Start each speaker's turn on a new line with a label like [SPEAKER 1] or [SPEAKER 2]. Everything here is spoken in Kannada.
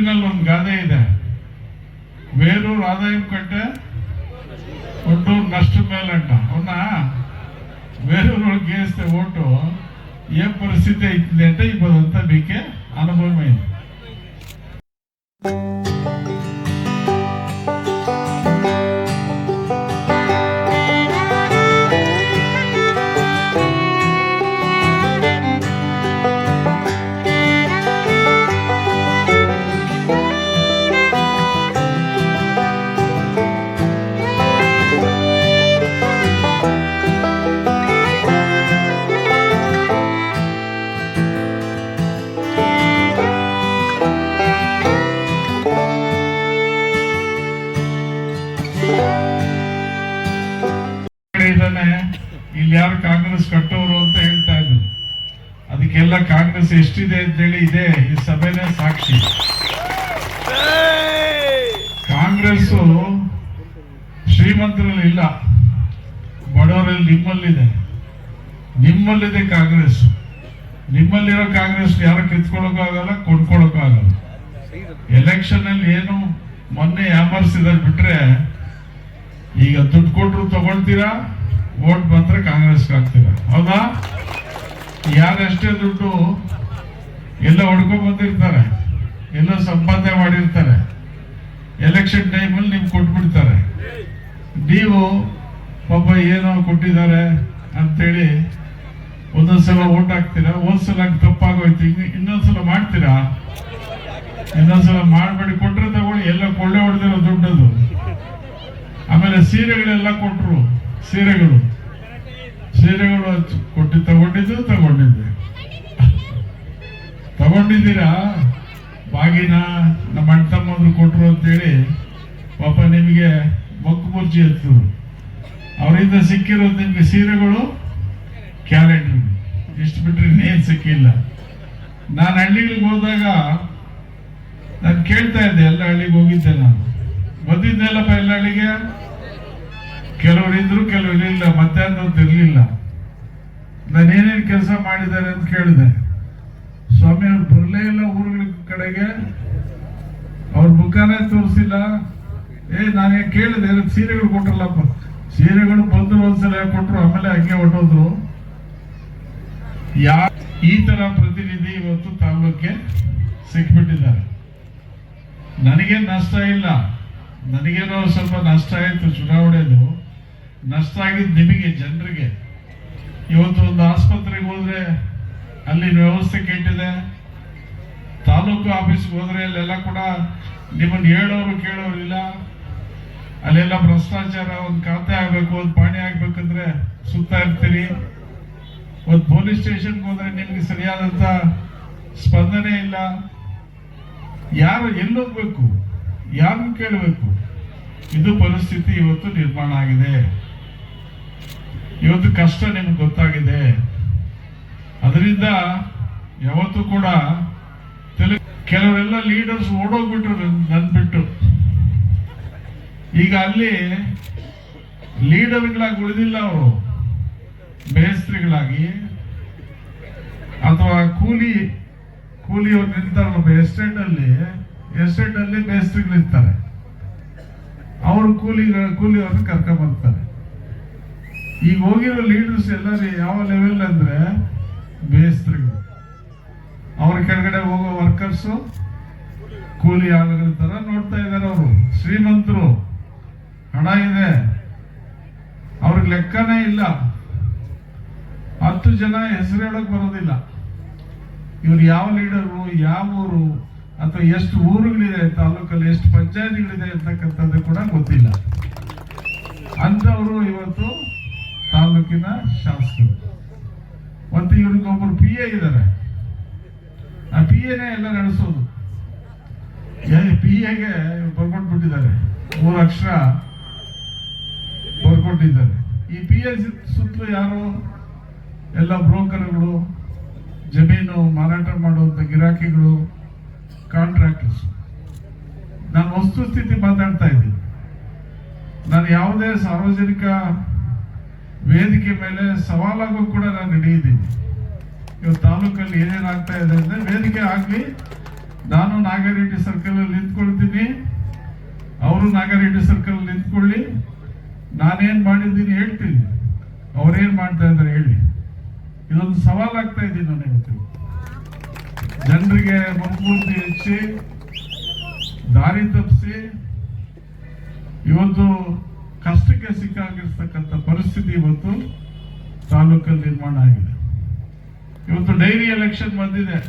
[SPEAKER 1] ತೆಲುಗಿನಲ್ಲಿ ಒಂದು ಗಾದೆ ಇದೆ వేలూరు ఆదాయం కంటే గుంటూరు నష్టం మేలంట అవునా వేలూరు వాళ్ళకి వేస్తే ఓటు ఏ పరిస్థితి అవుతుంది అంటే ఇప్పుడు అంతా మీకే అనుభవమైంది ಇದ್ದಾನೆ ಇಲ್ಲಿ ಯಾರು ಕಾಂಗ್ರೆಸ್ ಕಟ್ಟೋರು ಅಂತ ಹೇಳ್ತಾ ಇದ್ರು. ಅದಕ್ಕೆಲ್ಲ ಕಾಂಗ್ರೆಸ್ ಎಷ್ಟಿದೆ ಅಂತೇಳಿ ಇದೆ ಈ ಸಭೆನೇ ಸಾಕ್ಷಿ. ಕಾಂಗ್ರೆಸ್ ಶ್ರೀಮಂತರಲ್ಲಿ ಇಲ್ಲ. ಬಡವರಲ್ಲಿ ನಿಮ್ಮಲ್ಲಿದೆ. ನಿಮ್ಮಲ್ಲಿದೆ ಕಾಂಗ್ರೆಸ್ ನಿಮ್ಮಲ್ಲಿರೋ ಕಾಂಗ್ರೆಸ್ ಯಾರು ಕಿತ್ಕೊಳ್ಳೋಕ್ಕಾಗಲ್ಲ ಕೊಂಡ್ಕೊಳ್ಳೋಕ್ಕಾಗಲ್ಲ ಎಲೆಕ್ಷನ್ ಅಲ್ಲಿ ಏನು ಮೊನ್ನೆ ಯಾಮರ್ಸಿದಾರೆ ಬಿಟ್ರೆ ಈಗ ದುಡ್ಡು ಕೊಟ್ಟರು ತಗೊಳ್ತೀರಾ? ವೋಟ್ ಬಂದ್ರೆ ಕಾಂಗ್ರೆಸ್ಗೆ ಹಾಕ್ತೀರ. ಹೌದಾ? ಯಾರೆಷ್ಟೇ ದುಡ್ಡು ಎಲ್ಲ ಹೊಡ್ಕೊಂಡ್ ಬಂದಿರ್ತಾರೆ. ಎಲ್ಲ ಸಂಪಾದನೆ ಮಾಡಿರ್ತಾರೆ. ಎಲೆಕ್ಷನ್ ಟೈಮಲ್ಲಿ ನಿಮ್ಗೆ ಕೊಟ್ಬಿಡ್ತಾರೆ. ನೀವು ಪಾಪ ಏನೋ ಕೊಟ್ಟಿದ್ದಾರೆ ಅಂತೇಳಿ ಒಂದೊಂದ್ಸಲ ಓಟ್ ಹಾಕ್ತೀರಾ? ಒಂದ್ಸಲ ತಪ್ಪಾಗೋಯ್ತು. ಇನ್ನು ಇನ್ನೊಂದ್ಸಲ ಮಾಡ್ತೀರಾ? ಇನ್ನೊಂದ್ಸಲ ಮಾಡ್ಬೇಡಿ. ಕೊಟ್ಟರೆ ತಗೊಳ್ಳಿ. ಎಲ್ಲ ಕೊಳ್ಳೆ ಹೊಡೆದಿರೋ ದುಡ್ಡದು. ಆಮೇಲೆ ಸೀರೆಗಳೆಲ್ಲ ಕೊಟ್ರು. ಸೀರೆಗಳು. ಸೀರೆಗಳು ಕೊಟ್ಟು ತಗೊಂಡಿದ್ದು ತಗೊಂಡಿದ್ದೆ. ತಗೊಂಡಿದ್ದೀರಾ? ಬಾಗಿನ ನಮ್ಮ ಅಣ್ಣ ತಮ್ಮಂದ್ರು ಕೊಟ್ಟರು ಅಂತೇಳಿ ಪಾಪ ನಿಮಗೆ ಮೊಕ್ಕು ಮುರ್ಜಿ ಎತ್ತು ಅವರಿಂದ ಸಿಕ್ಕಿರೋದು ನಿಮ್ಗೆ ಸೀರೆಗಳು, ಕ್ಯಾಲೆಂಡರ್. ಇಷ್ಟು ಬಿಟ್ಟರೆ ಇನ್ನೇನು ಸಿಕ್ಕಿಲ್ಲ. ನಾನು ಹಳ್ಳಿಗಳಿಗೆ ಹೋದಾಗ ನಾನು ಕೇಳ್ತಾ ಇದ್ದೆ, ಎಲ್ಲ ಹಳ್ಳಿಗೆ ಹೋಗಿದ್ದೆ ನಾನು. ಬಂದಿದ್ದೆಲ್ಲಪ್ಪ ಎಲ್ಲ ಹಳ್ಳಿಗೆ? ಕೆಲವರು ಇದ್ರು, ಕೆಲವರು ಇಲ್ಲ ಮಧ್ಯಾಹ್ನ ಇರಲಿಲ್ಲ ಇರ್ಲಿಲ್ಲ. ನಾನು ಏನೇನು ಕೆಲಸ ಮಾಡಿದ್ದಾರೆ ಅಂತ ಕೇಳಿದೆ. ಸ್ವಾಮಿ ಅವ್ರು ಬರಲೇ ಇಲ್ಲ ಊರುಗಳ ಕಡೆಗೆ. ಅವ್ರ ಮುಖಾನೇ ತೋರಿಸಿಲ್ಲ. ಏ, ನಾನು ಕೇಳಿದೆ? "ಇದಕ್ಕೆ ಸೀರೆಗಳು ಕೊಟ್ರಲ್ಲಪ್ಪ. ಸೀರೆಗಳು ಬಂದ್ರು ಒಂದ್ಸಲ ಕೊಟ್ರು, ಆಮೇಲೆ ಹಂಗೆ ಹೊಟ್ಟೋದ್ರು ಯಾ, ಈ ತರ ಪ್ರತಿನಿಧಿ ಇವತ್ತು ತಾಲೂಕಿಗೆ ಸಿಕ್ಬಿಟ್ಟಿದ್ದಾರೆ. ನನಗೆ ನಷ್ಟ ಇಲ್ಲ. ನನಗೇನೋ ಸ್ವಲ್ಪ ನಷ್ಟ ಆಯಿತು ಚುನಾವಣೆದು. ನಷ್ಟ ಆಗಿದ್ದು ನಿಮಗೆ, ಜನರಿಗೆ. ಇವತ್ತು ಒಂದು ಆಸ್ಪತ್ರೆಗೆ ಹೋದ್ರೆ ಅಲ್ಲಿನ ವ್ಯವಸ್ಥೆ ಕೆಟ್ಟಿದೆ. ತಾಲೂಕು ಆಫೀಸ್ಗೆ ಹೋದ್ರೆ ಅಲ್ಲೆಲ್ಲ ಕೂಡ ನಿಮ್ಮನ್ನು ಹೇಳೋರು ಕೇಳೋರು ಇಲ್ಲ. ಅಲ್ಲೆಲ್ಲ ಭ್ರಷ್ಟಾಚಾರ, ಒಂದು ಖಾತೆ ಆಗ್ಬೇಕು, ಒಂದು ಪಾಣಿ ಆಗ್ಬೇಕಂದ್ರೆ ಸುತ್ತ ಇರ್ತೀರಿ. ಒಂದು ಪೊಲೀಸ್ ಸ್ಟೇಷನ್ಗೆ ಹೋದ್ರೆ ನಿಮ್ಗೆ ಸರಿಯಾದಂತ ಸ್ಪಂದನೆ ಇಲ್ಲ. ಯಾರು ಎಲ್ಲೋಗ್ಬೇಕು? ಯಾರನ್ನು ಕೇಳಬೇಕು? ಇದು ಪರಿಸ್ಥಿತಿ ಇವತ್ತು ನಿರ್ಮಾಣ ಆಗಿದೆ. ಇವತ್ತು ಕಷ್ಟ ನಿಮ್ಗೆ ಗೊತ್ತಾಗಿದೆ. ಅದರಿಂದ ಯಾವತ್ತೂ ಕೂಡ ತೆಲು ಕೆಲವರೆಲ್ಲ ಲೀಡರ್ಸ್ ಓಡೋಗ್ಬಿಟ್ರು ನನ್ಬಿಟ್ಟು. ನನ್ ಈಗ ಅಲ್ಲಿ ಲೀಡರ್ಗಳಾಗಿ ಉಳಿದಿಲ್ಲ ಅವರು. ಮೇಸ್ತ್ರಿಗಳಾಗಿ. ಅಥವಾ ಕೂಲಿ ಕೂಲಿಯವ್ರು ನಿಲ್ತಾರಲ್ಲ ಎಸ್ಟೇಟ್ ಅಲ್ಲಿ. ಎಸ್ಟೇಟ್ ಅಲ್ಲಿ ಮೇಸ್ತ್ರಿಗಳು ಇರ್ತಾರೆ ಅವರು ಕೂಲಿ ಕೂಲಿಯವ್ರನ್ನ ಕರ್ಕೊಂಡ್ ಬರ್ತಾರೆ ಈಗ ಹೋಗಿರೋ ಲೀಡರ್ಸ್ ಎಲ್ಲರೂ ಯಾವ ಲೆವೆಲ್ ಅಂದ್ರೆ ಬೇಸ್ತ್ರಿಗಳು. ಅವ್ರ ಕೆಳಗಡೆ ಹೋಗೋ ವರ್ಕರ್ಸು ಕೂಲಿ ಆಳುಗಳ ಥರ ನೋಡ್ತಾ ಇದ್ದಾರೆ ಅವರು. ಶ್ರೀಮಂತರು, ಹಣ ಇದೆ. ಅವ್ರಿಗೆ ಲೆಕ್ಕನೇ ಇಲ್ಲ. ಹತ್ತು ಜನ ಹೆಸರು ಹೇಳೋಕೆ ಬರೋದಿಲ್ಲ. ಇವ್ರು ಯಾವ ಲೀಡರು ಯಾವ ಊರು, ಅಥವಾ ಎಷ್ಟು ಊರುಗಳಿದೆ, ತಾಲೂಕಲ್ಲಿ ಎಷ್ಟು ಪಂಚಾಯತಿಗಳಿದೆ ಅಂತಕ್ಕಂಥದ್ದು ಕೂಡ ಗೊತ್ತಿಲ್ಲ. ಅಂಥವರು ಇವತ್ತು ತಾಲೂಕಿನ ಶಾಸಕರು. ಮತ್ತೆ ಇವ್ರಿಗೊಬ್ಬರು ಪಿ ಎ ಇದ್ದಾರೆ ಆ ಪಿ ಎನೇ ಎಲ್ಲ ನಡೆಸೋದು. ಪಿ ಎಗೆ ಬರ್ಕೊಟ್ಬಿಟ್ಟಿದ್ದಾರೆ. ಮೂರು ಅಕ್ಷರ ಬರ್ಕೊಟ್ಟಿದ್ದಾರೆ. ಈ ಪಿ ಎ ಸುತ್ತಲೂ ಯಾರು? ಎಲ್ಲ ಬ್ರೋಕರ್ಗಳು, ಜಮೀನು ಮಾರಾಟ ಮಾಡುವಂತ ಗಿರಾಕಿಗಳು, ಕಾಂಟ್ರಾಕ್ಟರ್ಸ್. ನಾನು ವಸ್ತುಸ್ಥಿತಿ ಮಾತಾಡ್ತಾ ಇದ್ದೀನಿ. ನಾನು ಯಾವುದೇ ಸಾರ್ವಜನಿಕ ವೇದಿಕೆ ಮೇಲೆ ಸವಾಲಾಗೂ ಕೂಡ ನಾನು ನಡೆಯಿದ್ದೀನಿ ಇವತ್ತು ತಾಲೂಕಲ್ಲಿ ಏನೇನಾಗ್ತಾ ಇದೆ ಅಂದ್ರೆ ವೇದಿಕೆ ಆಗ್ಲಿ, ನಾನು ನಾಗರೆಡ್ಡಿ ಸರ್ಕಲ್ ಅವರು ನಾಗಾರೆಡ್ಡಿ ಸರ್ಕಲ್ ನಿಂತ್ಕೊಳ್ಳಿ. ನಾನೇನು ಮಾಡಿದ್ದೀನಿ ಹೇಳ್ತೀನಿ. ಅವ್ರೇನು ಮಾಡ್ತಾ ಇದ್ದಾರೆ ಹೇಳಿ. ಇದೊಂದು ಸವಾಲಾಗ್ತಾ ಇದ್ದೀನಿ ನಾನು ಇವತ್ತು ಜನರಿಗೆ ಮನಪೂರ್ತಿ ಹೆಚ್ಚಿ, ದಾರಿ ತಪ್ಪಿಸಿ, ಇವತ್ತು ಕಷ್ಟಕ್ಕೆ ಸಿಕ್ಕಾಗಿರ್ತಕ್ಕಂಥ ಪರಿಸ್ಥಿತಿ ಇವತ್ತು ತಾಲೂಕಲ್ಲಿ ನಿರ್ಮಾಣ ಆಗಿದೆ. ಇವತ್ತು ಡೈರಿ ಎಲೆಕ್ಷನ್ ಬಂದಿದೆ.